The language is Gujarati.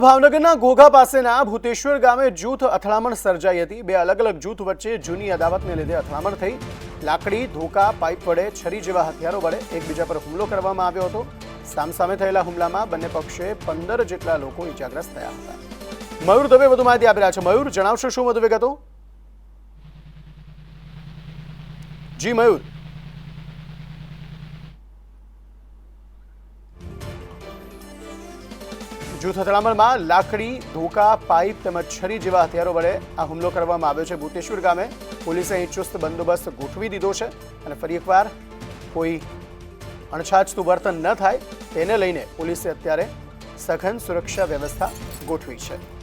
ભાવનગરના ઘોઘા પાસેના ભૂતેશ્વર ગામે જૂથ અથડામણ સર્જાઈ હતી. બે અલગ અલગ જૂથ વચ્ચે જૂની અદાવતને લીધે અથડામણ થઈ. લાકડી, ધોકા, પાઇપ વડે, છરી જેવા હથિયારો વડે એકબીજા પર હુમલો કરવામાં આવ્યો હતો. સામસામે થયેલા હુમલામાં બંને પક્ષે પંદર જેટલા લોકો ઇજાગ્રસ્ત થયા હતા. મયુર દવે વધુ માહિતી આપી રહ્યા છે. મયુર, જણાવશો શું વધુ વિગતો? જી, મયુર. જૂથ અથડામણમાં લાકડી, ધોકા, પાઇપ તેમજ છરી જેવા હથિયારો વડે આ હુમલો કરવામાં આવ્યો છે. ભૂતેશ્વર ગામે પોલીસે અહીં ચુસ્ત બંદોબસ્ત ગોઠવી દીધો છે અને ફરી એકવાર કોઈ અણછાચતું વર્તન ન થાય તેને લઈને પોલીસે અત્યારે સઘન સુરક્ષા વ્યવસ્થા ગોઠવી છે.